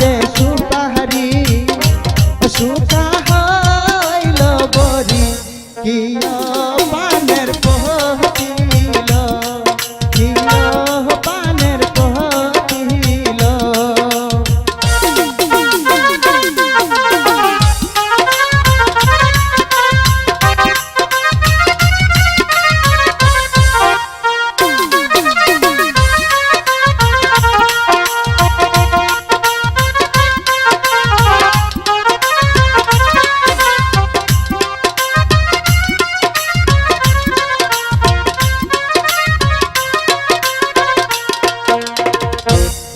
রে সুতাহারি সুতা হইল বরি কি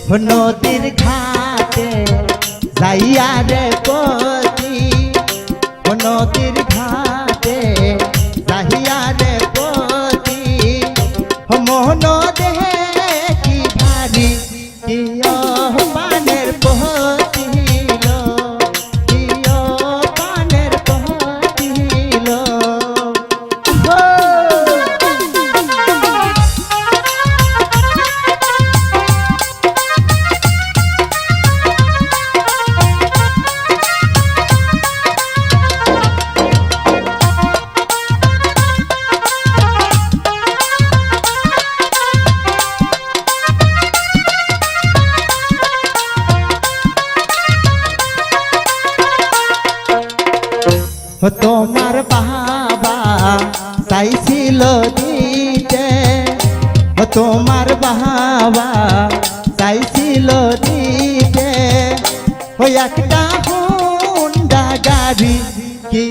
নদীর ঘাটে যাইয়া রে পতি। নদীর ঘাটে যাইয়া রে পতি। মোহন দেহে কি ভারী কিয় তোমার বাবা চাইছিল দিতে তোমার বাবা চাইছিল দিতে ওই একটা হুন্ডা গাড়ি কি